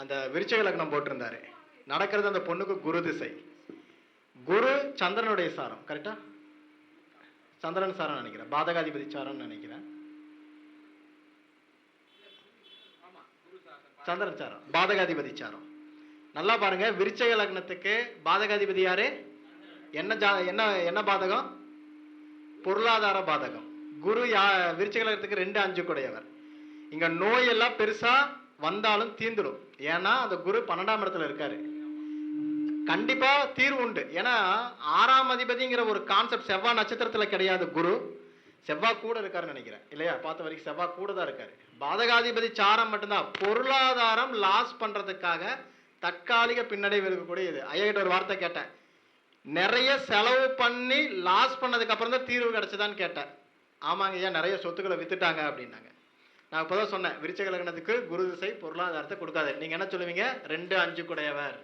அந்த விருச்சக லக்னம் போட்டிருந்தாரு. நடக்கிறது அந்த பொண்ணுக்கு குரு திசை. குரு சந்திரனுடைய சாரம் கரெக்டா சந்திரன் சாரம் நினைக்கிறேன். பாதகாதிபதி சாரம்னு நினைக்கிறேன். சந்திரன் சாரம் பாதகாதிபதி சாரம். நல்லா பாருங்க விருச்சக லக்னத்துக்கு பாதகாதிபதி யாரு? என்ன ஜா என்ன என்ன பாதகம்? பொருளாதார பாதகம். குரு யா விருச்சக லக்னத்துக்கு ரெண்டு அஞ்சு கூடையவர் இங்க நோய் எல்லாம் பெருசா வந்தாலும் தீந்துடும் ஏன்னா அந்த குரு பன்னெண்டாம் இடத்துல இருக்காரு. கண்டிப்பா தீர்வு உண்டு. ஏன்னா ஆறாம் அதிபதிங்கிற ஒரு கான்செப்ட் செவ்வாய் நட்சத்திரத்துல கிடையாது குரு. செவ்வாய் கூட இருக்காருன்னு நினைக்கிறேன். இல்லையா? பார்த்த வரைக்கும் செவ்வாய் கூட தான் இருக்காரு. பாதகாதிபதி சாரம் மட்டும்தான். பொருளாதாரம் லாஸ் பண்றதுக்காக தற்காலிக பின்னடைவு இருக்கக்கூடியது ஐயாகிட்ட ஒரு வார்த்தை கேட்டேன். நிறைய செலவு பண்ணி லாஸ் பண்ணதுக்கு அப்புறம் தான் தீர்வு கிடைச்சதான்னு கேட்டேன். ஆமாங்க ஐயா நிறைய சொத்துக்களை வித்துட்டாங்க அப்படின்னாங்க. நான் இப்போதான் சொன்னேன் விருச்சக லக்னத்துக்கு குரு திசை பொருளாதாரத்தை கொடுக்காது. நீங்கள் என்ன சொல்லுவீங்க? ரெண்டு அஞ்சு குடையவர்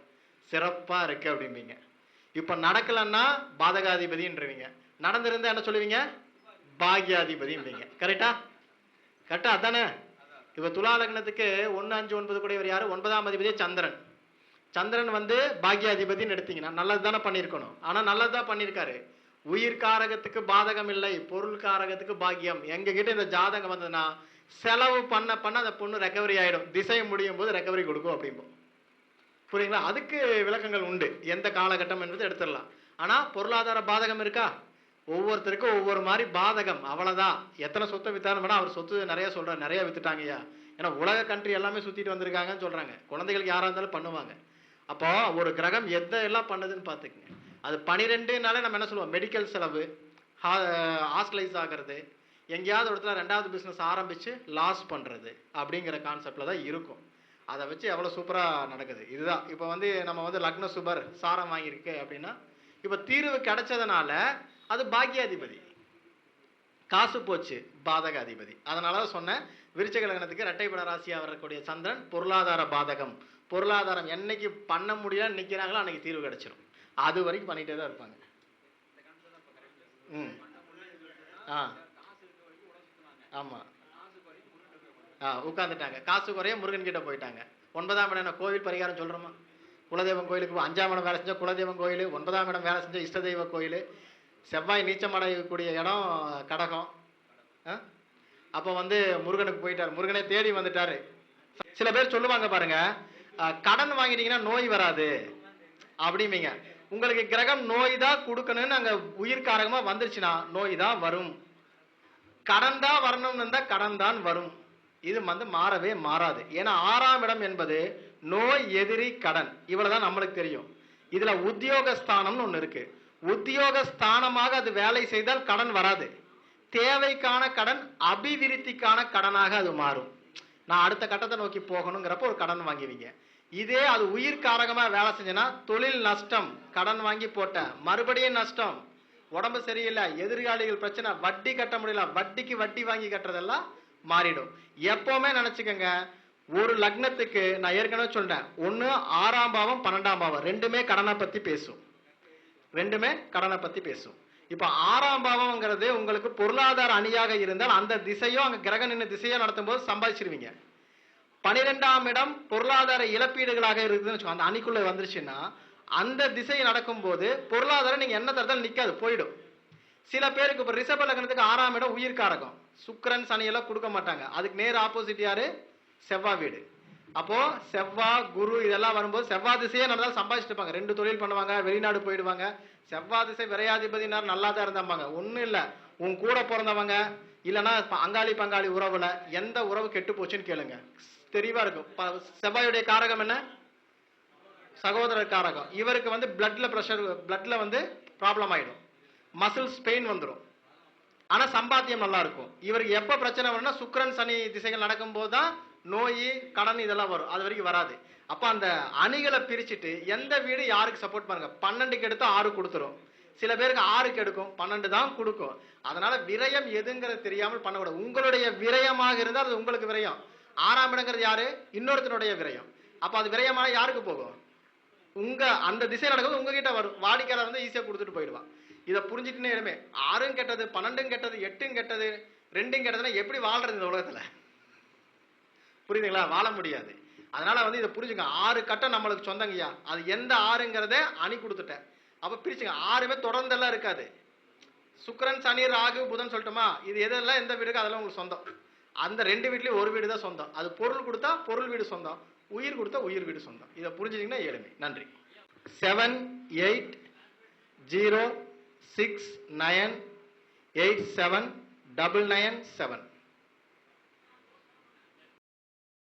சிறப்பாக இருக்கு அப்படிம்பீங்க. இப்போ நடக்கலன்னா பாதகாதிபதின்றவீங்க நடந்திருந்தா என்ன சொல்லுவீங்க? பாகியாதிபதின்றீங்க கரெக்டா கரெக்டா அதானே? இப்போ துலா லக்னத்துக்கு ஒன்று அஞ்சு ஒன்பது குடையவர் யாரு? ஒன்பதாம் அதிபதி சந்திரன். சந்திரன் வந்து பாக்யாதிபதினு எடுத்தீங்கன்னா நல்லது தானே பண்ணியிருக்கணும். ஆனால் நல்லது தான் பண்ணியிருக்காரு. உயிர் காரகத்துக்கு பாதகம் இல்லை பொருள் காரகத்துக்கு பாக்கியம். எங்ககிட்ட இந்த ஜாதகம் வந்ததுன்னா செலவு பண்ண பண்ண அந்த பொண்ணு ரெக்கவரி ஆகிடும் திசை முடியும் போது ரெக்கவரி கொடுக்கும் அப்படிம்போம். புரியுங்களா அதுக்கு விளக்கங்கள் உண்டு. எந்த காலகட்டம் என்பது எடுத்துடலாம். ஆனால் பொருளாதார பாதகம் இருக்கா? ஒவ்வொருத்தருக்கும் ஒவ்வொரு மாதிரி பாதகம். அவ்வளோதான் எத்தனை சொத்தை வித்தாலும் வேணா அவர் சொத்து நிறைய சொல்கிறார் நிறைய வித்துட்டாங்கய்யா. ஏன்னா உலக கண்ட்ரி எல்லாமே சுற்றிட்டு வந்திருக்காங்கன்னு சொல்கிறாங்க குழந்தைகளுக்கு யாராக இருந்தாலும் பண்ணுவாங்க. அப்போ ஒரு கிரகம் எதை எல்லாம் பண்ணுதுன்னு பார்த்துக்குங்க. அது பனிரெண்டுனாலே நம்ம என்ன சொல்லுவோம்? மெடிக்கல் செலவு ஹாஸ்டலைஸ் ஆகிறது எங்கேயாவது ஒரு இடத்துல ரெண்டாவது பிஸ்னஸ் ஆரம்பித்து லாஸ் பண்ணுறது அப்படிங்கிற கான்செப்டில் தான் இருக்கும். அதை வச்சு எவ்வளோ சூப்பராக நடக்குது. இதுதான். இப்போ வந்து நம்ம வந்து லக்ன சுபர் சாரம் வாங்கியிருக்கு அப்படின்னா இப்போ தீர்வு கிடைச்சதுனால அது பாக்கியாதிபதி. காசு போச்சு பாதகாதிபதி அதனால தான் சொன்னேன் விருச்சக லக்னத்துக்கு இரட்டைப்பட ராசியாக வரக்கூடிய சந்திரன் பொருளாதார பாதகம். பொருளாதாரம் என்னைக்கு பண்ண முடியலன்னு நிற்கிறாங்களோ அன்றைக்கி தீர்வு கிடச்சிரும். அது வரைக்கும் பண்ணிகிட்டே தான் இருப்பாங்க. ம். ஆ. ஆமாம் ஆ உட்காந்துட்டாங்க காசு குறைய முருகன் கிட்ட போயிட்டாங்க. ஒன்பதாம் இடம் என்ன கோவில் பரிகாரம் சொல்கிறோமா குலதெய்வம் கோயிலுக்கு அஞ்சாம் இடம் வேலை செஞ்சால் குலதெய்வம் கோயில் ஒன்பதாம் இடம் வேலை செஞ்சால் இஷ்ட தெய்வ கோயில் செவ்வாய் நீச்சமடையக்கூடிய இடம் கடகம். ஆ? அப்போ வந்து முருகனுக்கு போயிட்டார். முருகனை தேடி வந்துட்டாரு. சில பேர் சொல்லுவாங்க பாருங்க கடன் வாங்கிட்டீங்கன்னா நோய் வராது. அப்படிமீங்க உங்களுக்கு கிரகம் நோய் தான் கொடுக்கணும்னு அங்க உயிர்காரகமா வந்துருச்சுன்னா நோய் தான் வரும். கடந்தா வரணும்னு இருந்தால் கடன் தான் வரும். இது வந்து மாறவே மாறாது. ஏன்னா ஆறாம் இடம் என்பது நோய் எதிரி கடன். இவ்வளவுதான் நம்மளுக்கு தெரியும். இதுல உத்தியோகஸ்தானம்னு ஒன்று இருக்கு. உத்தியோகஸ்தானமாக அது வேலை செய்தால் கடன் வராது. தேவைக்கான கடன் அபிவிருத்திக்கான கடனாக அது மாறும். நான் அடுத்த கட்டத்தை நோக்கி போகணுங்கிறப்ப ஒரு கடன் வாங்குவீங்க. இதே அது உயிர் காரகமாக வேலை செஞ்சேன்னா தொழில் நஷ்டம். கடன் வாங்கி போட்டேன். மறுபடியும் நஷ்டம். உடம்பு சரியில்லை எதிர்காலிகள் பிரச்சனை வட்டி கட்ட முடியல வட்டிக்கு வட்டி வாங்கி கட்டுறதெல்லாம் மாறிடும். எப்பவுமே நினைச்சுக்கோங்க ஒரு லக்னத்துக்கு நான் ஏற்கனவே சொல்றேன் ஒன்று ஆறாம் பாவம் பன்னெண்டாம் பாவம் ரெண்டுமே கடனை பற்றி பேசும். ரெண்டுமே கடனை பற்றி பேசும். இப்போ ஆறாம் பாவம்ங்கிறது உங்களுக்கு பொருளாதார அணியாக இருந்தால் அந்த திசையோ அங்கே கிரக நின்று திசையோ நடத்தும் போது சம்பாதிச்சிருவீங்க. பனிரெண்டாம் இடம் பொருளாதார இழப்பீடுகளாக இருக்குதுன்னு வச்சுக்கோங்க அந்த அணிக்குள்ளே வந்துருச்சுன்னா அந்த திசை நடக்கும்போது பொருளாதாரம் நீங்கள் என்ன தரத்தாலும் நிற்காது போயிடும். சில பேருக்கு இப்போ ரிஷப லக்னத்துக்கு ஆறாம் இடம் உயிர் காரகம். சுக்கிரன் சனி கொடுக்க மாட்டாங்க. அதுக்கு நேர் ஆப்போசிட் யாரு? செவ்வாய் வீடு. அப்போது செவ்வாய் குரு இதெல்லாம் வரும்போது செவ்வாய் திசையே நடந்தாலும் சம்பாதிச்சுட்டுப்பாங்க ரெண்டு தொழில் பண்ணுவாங்க வெளிநாடு போயிடுவாங்க. செவ்வாய் திசை விரையாதிபதினார் நல்லா தான் இருந்தாம்பாங்க. ஒன்றும் இல்லை. உன் கூட பிறந்தவங்க இல்லைன்னா அங்காளி பங்காளி உறவுல எந்த உறவு கெட்டு போச்சுன்னு கேளுங்க. தெளிவாக இருக்கும். ப- செவ்வாயுடைய காரகம் என்ன? சகோதரர் காரகம் இவருக்கு வந்து பிளட்ல ப்ரெஷர் பிளட்ல வந்து ப்ராப்ளம் ஆயிடும். மசில்ஸ் பெயின் வந்துடும் ஆனால் சம்பாத்தியம் நல்லா இருக்கும் இவருக்கு எப்போ பிரச்சனை வரும்னா சுக்கரன் சனி திசைகள் நடக்கும்போது தான் நோய் கடன் இதெல்லாம் வரும். அது வரைக்கும் வராது. அப்போ அந்த அணிகளை பிரிச்சுட்டு எந்த வீடு யாருக்கு சப்போர்ட் பண்ணுங்க? பன்னெண்டுக்கு எடுத்தால் ஆறு கொடுத்துரும். சில பேருக்கு ஆறுக்கு எடுக்கும். பன்னெண்டு தான் கொடுக்கும். அதனால விரயம் எதுங்கிறது தெரியாமல் பண்ணக்கூடாது. உங்களுடைய விரயமாக இருந்தால் அது உங்களுக்கு விரயம். ஆறாம் இடங்கிறது யாரு? இன்னொருத்தனுடைய விரயம். அப்போ அது விரயமான யாருக்கு போகும்? உங்க அந்த திசை நடக்கிறது உங்ககிட்ட வரும் வாடிக்கையாளர் வந்து ஈஸியாக கொடுத்துட்டு போயிடுவான். இதை புரிஞ்சுட்டுனே இடமே ஆறும் கெட்டது பன்னெண்டும் கெட்டது எட்டும் கெட்டது ரெண்டும் கெட்டதுன்னா எப்படி வாழ்றது இந்த உலகத்துல? புரியுதுங்களா? வாழ முடியாது. அதனால வந்து இதை புரிஞ்சுங்க ஆறு கட்டம் நம்மளுக்கு சொந்தங்கய்யா அது எந்த ஆறுங்கிறத அணி கொடுத்துட்டேன். அப்போ பிரிச்சுங்க ஆறுமே தொடர்ந்தெல்லாம் இருக்காது. சுக்கரன் சனி ராகு புதன் சொல்லட்டுமா? இது எதெல்லாம் எந்த வீடுக்கு அதெல்லாம் உங்களுக்கு சொந்தம். அந்த ரெண்டு வீட்லேயும் ஒரு வீடு தான் சொந்தம். அது பொருள் கொடுத்தா பொருள் வீடு சொந்தம். உயிர் கொடுத்தா உயிர் வீடு சொந்தம். இதை புரிஞ்சுட்டீங்கன்னா ஏழுமை. நன்றி. Seven eight zero six nine eight seven double nine seven